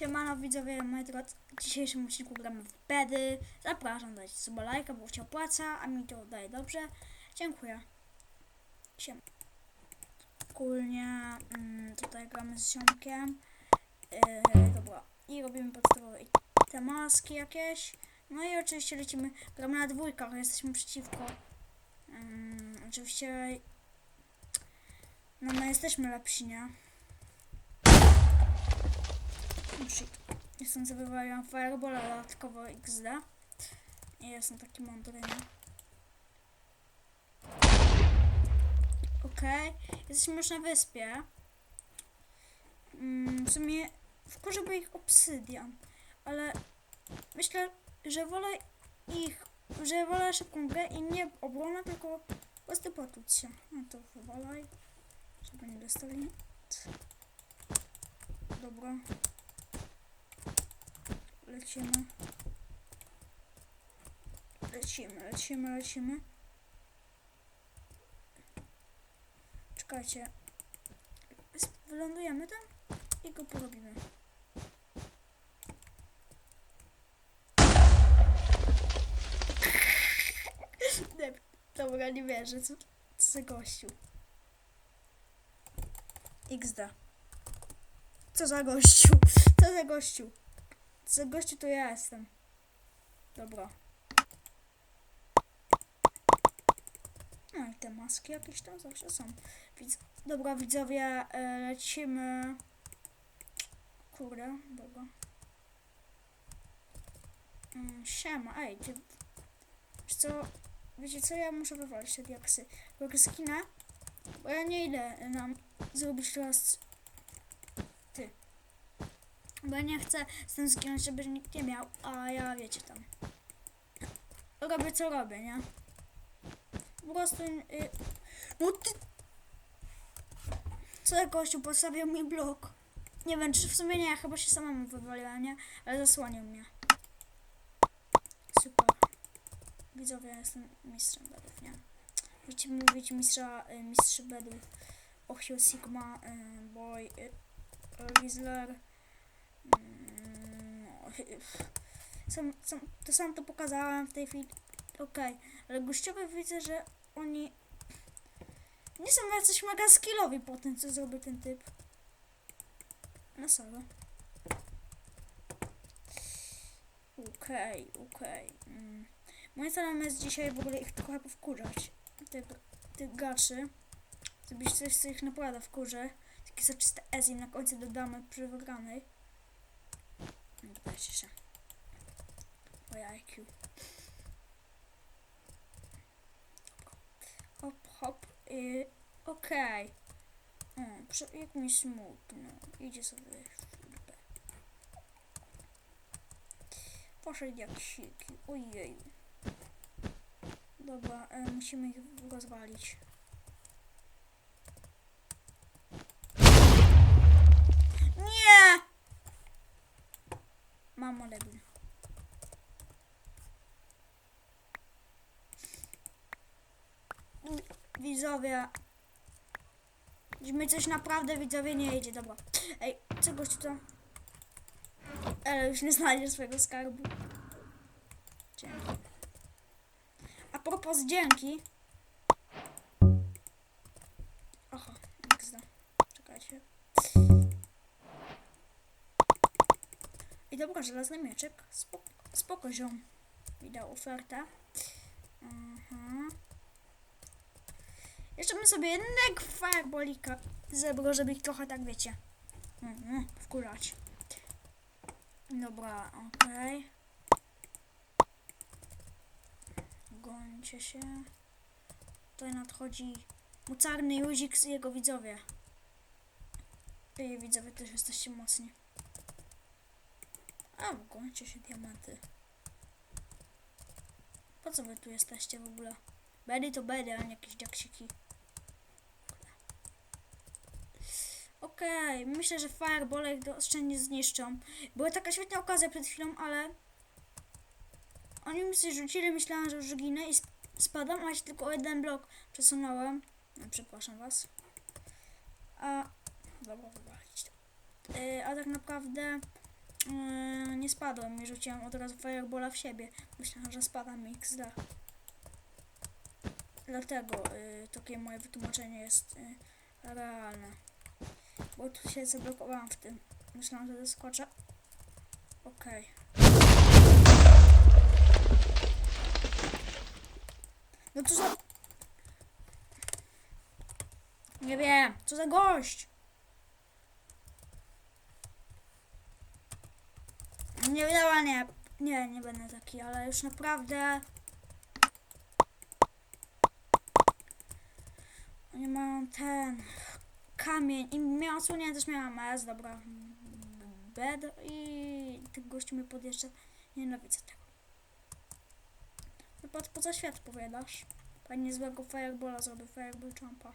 Siemano widzowie, moi drodzy, w dzisiejszym odcinku gramy w bedy. Zapraszam, dajcie suba lajka, bo się opłaca, a mi to daje dobrze. Dziękuję. Siem. Ogólnie mm, tutaj gramy z ziomkiem. Yy, dobra, i robimy podstawowe te maski jakieś. No i oczywiście lecimy, gramy na dwójkach, jesteśmy przeciwko. Ym, oczywiście, no my jesteśmy lepsi, nie? Oh shit. Jestem zabywając Fireball, ale dodatkowo XD. I jestem taki mądry, nie? Okej. Jesteśmy już na wyspie. Mm, w sumie wkurzyłby ich obsydian, ale myślę, że wolę ich, że wolę szybką grę i nie obronę, tylko po prostu się. No to wywalaj, żeby nie dostali nic. Dobra. Lecimy. Lecimy, lecimy, lecimy. Czekajcie. Wylądujemy tam i go porobimy. Dobra, nie wierzę. Co, co za gościu? XD. Co za gościu? Co za gościu? Co gościu to ja jestem. Dobra. No i te maski jakieś tam zawsze są. Widz... Dobra, widzowie, e, lecimy. Kurde, dobra. Mm, siema, ej, ty... Wiesz co, wiecie co, ja muszę wywalić te diaksy. Bo skina, bo ja nie idę nam zrobić teraz. Bo ja nie chcę z tym zginąć, żeby nikt nie miał, a ja wiecie tam. Robię co robię, nie? Po prostu. Y, no ty. Co za gościu postawił mi blok? Nie wiem, czy w sumie nie, chyba się samemu wywaliła, nie? Ale zasłonił mnie. Super. Widzowie, ja jestem mistrzem bedów, nie? Możecie mówić mistrza, y, mistrz bedów. Ochio Sigma, y, Boy, y. To sam to pokazałem w tej chwili. Okej, ale gościowie widzę, że oni nie są jacyś mega skillowi po tym, co zrobił ten typ. No sorry. Okej, okej. Mm. Moim celem jest dzisiaj w ogóle ich trochę powkurzać. Tych, tych gaczy. Zrobić coś, co ich naprawdę wkurzy. Takie soczyste Ezi na końcu dodamy przy wygranej. Dajcie się. Moje IQ. Hop, hop. I okej. Okay. Jak mi smutno. Idzie sobie w dupę. Poszedł jak siki. Ojej. Dobra, e, musimy ich rozwalić. Nie! Mamo debil. Widzowie. Mi coś naprawdę widzowie nie idzie, dobra. Ej, co gościu to? Ale już nie znajdzie swojego skarbu. Dzięki. A propos dzięki. Oho, XD. Czekajcie. Dobra, żelazny mieczek. Spoko, spoko ziom. Ofertę. Mhm. Jeszcze bym sobie jednak fireballika zebrał, żeby ich trochę tak wiecie. Mhm, wkurać. Dobra, okej. Gońcie się. Tutaj nadchodzi mocarny Juzik i jego widzowie. Ej, widzowie też jesteście mocni. A, gońcie się diamenty. Po co wy tu jesteście w ogóle? Bedy to bedy, a nie jakieś dziaksiki. Okej, myślę, że fireball ich oszczędnie zniszczą. Była taka świetna okazja przed chwilą, ale oni mi się rzucili, myślałam, że już ginę i sp- spadam, a się tylko o jeden blok przesunąłem. No, przepraszam was. A, dobra, wywalić to. Yy, a tak naprawdę Yy, nie spadłem i rzuciłem od razu firebola w siebie. Myślałem, że spada mi XD. Dlatego yy, takie moje wytłumaczenie jest yy, realne. Bo tu się zablokowałam w tym. Myślałam, że doskoczę. Okej. No co za... Nie wiem, co za gość! Nie wydała, nie. Nie, nie będę taki, ale już naprawdę... Oni mają ten... Kamień i miałam słonię, też miałam S, dobra. Bed i tych gości mnie podjeżdża. Nienawidzę tego. Patrz, poza świat powiadasz. Pani złego firebola zrobię, fireball jumpa.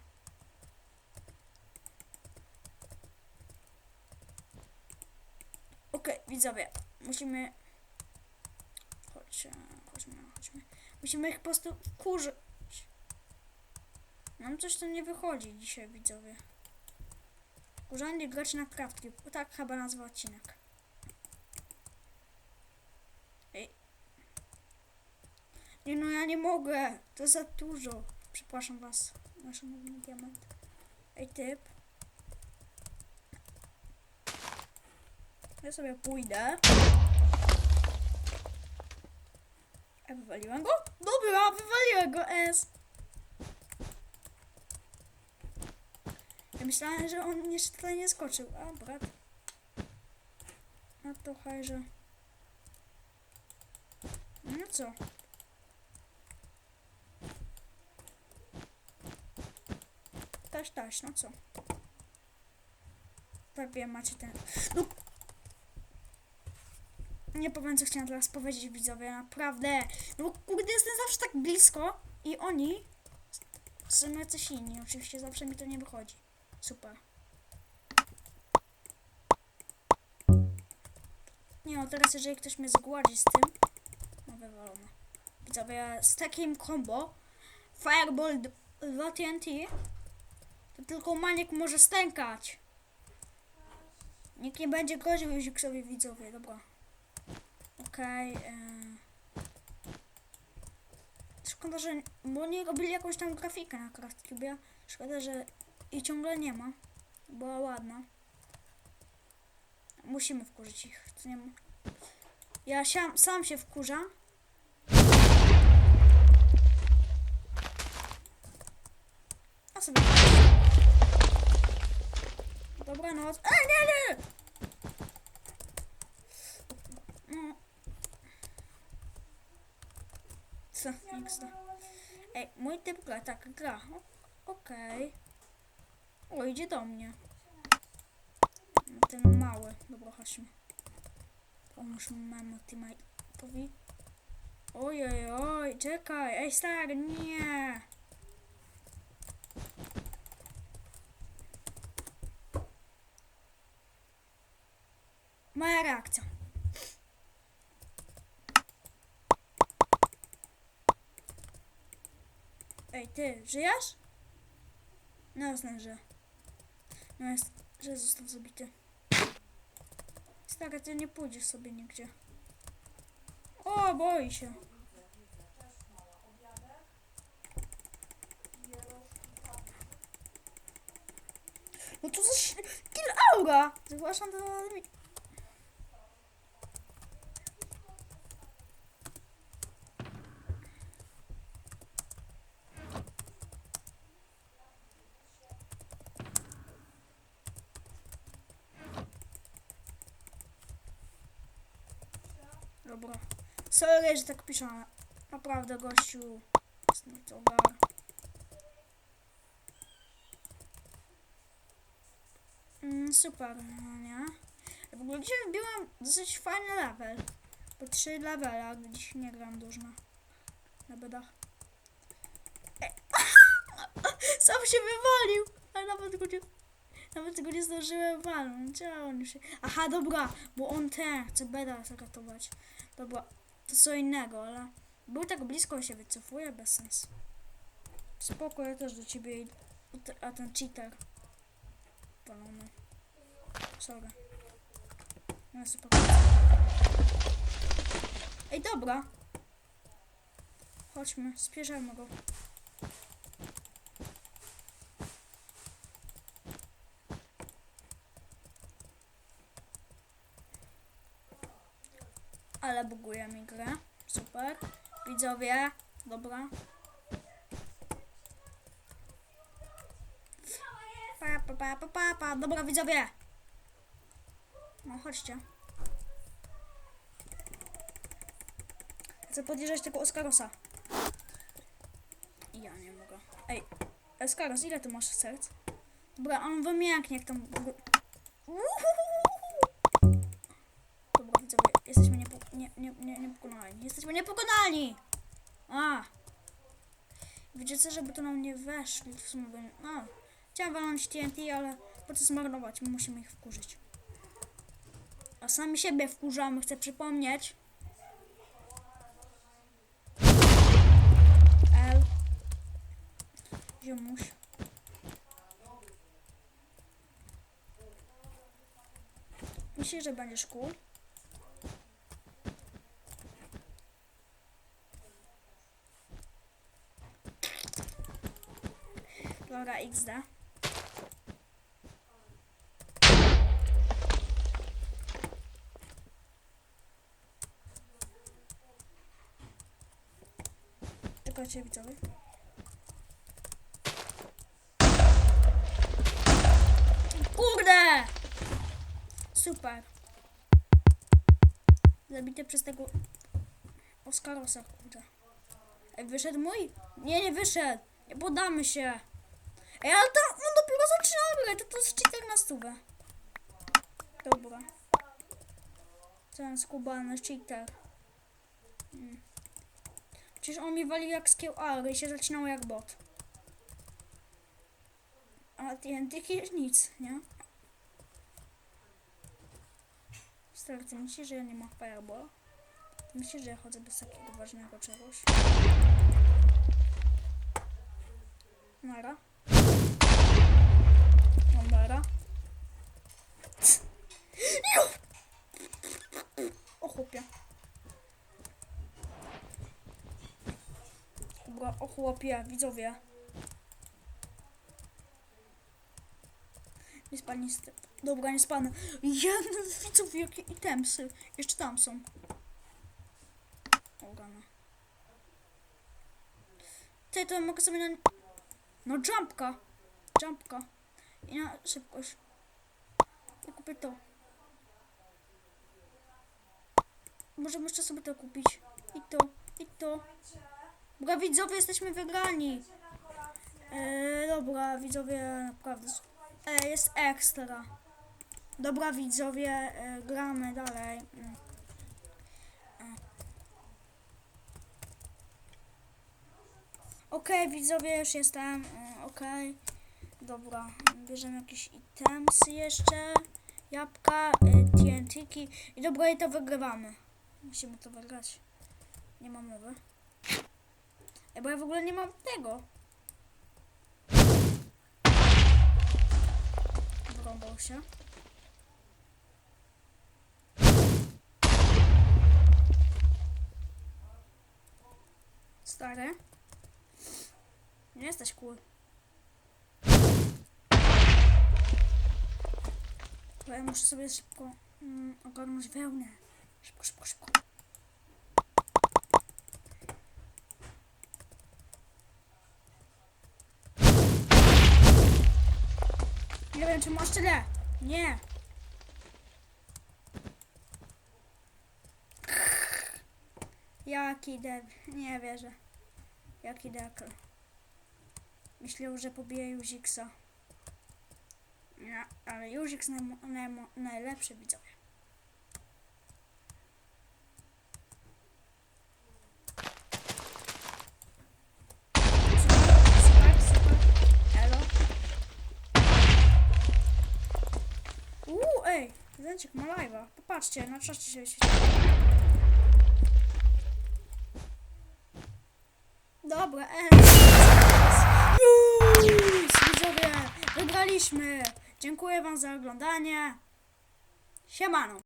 Okej, widzowie, musimy... Chodźcie, chodźmy, chodźmy. Musimy ich po prostu wkurzyć. Nam coś tu nie wychodzi dzisiaj, widzowie. Urzędnik grać na kraftki. Tak chyba nazwa odcinek. Ej. Nie no, ja nie mogę. To za dużo. Przepraszam was, nasz diament. Ej, typ. Ja sobie pójdę. A wywaliłem go? Dobra, wywaliłem go S. Ja myślałem, że on jeszcze tutaj nie skoczył. A, brat. No to hajże. No co? Taś, taś, no co? Tak wiem, macie ten... No! Nie powiem, co chciałam teraz powiedzieć, widzowie, naprawdę. No bo kurde, jestem zawsze tak blisko i oni są jacyś inni. Oczywiście zawsze mi to nie wychodzi. Super. Nie no, teraz jeżeli ktoś mnie zgładzi z tym, no wywalone. Widzowie, z takim combo Fireball 2 TNT to tylko maniek może stękać. Nikt nie będzie groził sobie widzowie, dobra. Okej. Okay, Szkoda, że. Bo nie robili jakąś tam grafikę na CraftCube. Szkoda, że i ciągle nie ma. Była ładna. Musimy wkurzyć ich. Nie ma. Ja sam, sam się wkurzam. A sobie. Dobranoc. Ej, nie, nie! No. Co? XD. Ej, mój typ gra, tak, gra. Okej. O, idzie do mnie. Ten mały. Dobra, chodźmy. Pomóż memu teammate'owi. Oj, oj, oj, czekaj. Ej, stary, nie. Moja reakcja. Ty, żyjesz? No jasne, że. No jest, że został zabity. Stary, ty nie pójdziesz sobie nigdzie. O, boi się. No to coś... Kill aura! Zgłaszam do... Dobra. Sorry, że tak piszę. ale Naprawdę, gościu. Ogar. Mm, super, no nie? W ogóle dzisiaj wbiłam dosyć fajny level. Po 3 levele, a dziś nie gram dużo na, bedach. E, Sam się wywalił, ale nawet go nie, nawet go nie zdążyłem walnąć. Się... Aha, dobra, bo on ten chce beda zagotować. Dobra, to co innego, ale był tak blisko, on się wycofuje, bez sensu. Spoko, ja też do ciebie. A ten cheater. Palony. Sorry. No super. Ej, dobra. Chodźmy, spierzemy go. Ale buguje mi grę. Super. Widzowie, dobra. Pa, pa, pa, pa, pa, pa. Dobra, widzowie. No, chodźcie. Chcę podjeżdżać tego Oskarosa. Ja nie mogę. Ej, Oskaros, ile ty masz serc? Dobra, on wymięknie jak tam... Dobra, widzowie, jesteśmy niepo, nie, nie, nie, niepokonalni. Jesteśmy niepokonalni! A! Co, żeby to nam nie weszli w sumie... by- A, chciałem walnąć TNT, ale po co zmarnować? My musimy ich wkurzyć. A sami siebie wkurzamy, chcę przypomnieć. L. Ziomuś. Myślisz, że będziesz cool? Dobra, XD. Tylko cię widzowie. Kurde! Super. Zabity przez tego Oskarosa, kurde. Wyszedł mój? Nie, nie wyszedł. Nie podamy się. Ej, ale to on dopiero zaczyna grać, to to jest cheater na stówę. Dobra. Ten skubany cheater. Mm. Przecież on mi wali jak skill ale i się zaczynało jak bot. A TNT nic, nie? Stary, myślisz, że ja nie mam fireball? Myślisz, że ja chodzę bez takiego ważnego czegoś? Nara. No. Ju! O chłopie. Dobra, o chłopie, widzowie. Nie spadnie z. Dobra, nie spadnę. Jeden widzowie, jakie itemsy. Jeszcze tam są. O, gana. Ty, to mogę sobie na... No, jumpka. Jumpka. I na szybkość. Ja kupię to. Możemy jeszcze sobie to kupić. I to, i to. Dobra, widzowie, jesteśmy wygrani. E, dobra, widzowie, naprawdę. s- E, jest ekstra. Dobra, widzowie, e, gramy dalej. Mm. Okej, widzowie, już jestem. Okej. Dobra, bierzemy jakieś itemsy jeszcze. Jabłka, e, TNT-ki. I dobra, i to wygrywamy. Musimy to wygrać. Nie mam mowy. Ej, bo ja w ogóle nie mam tego. Wrąbał się. Stary. Nie jesteś cool. Ja muszę sobie szybko mm, ogarnąć wełnę. Szybko, szybko, szybko. Nie wiem, czy masz tyle. Nie. Jaki debil. Nie wierzę. Jaki dekel. Myślał, że pobije Juziksa. Nie, ale Juziks najmo- najmo- najlepszy widzowie. Super, super. Elo. Uuu, ej, Zęcik ma live'a. Popatrzcie, na czacie się świeci. Dobra, ej. Widzowie, wygraliśmy. Dziękuję wam za oglądanie. Siemano.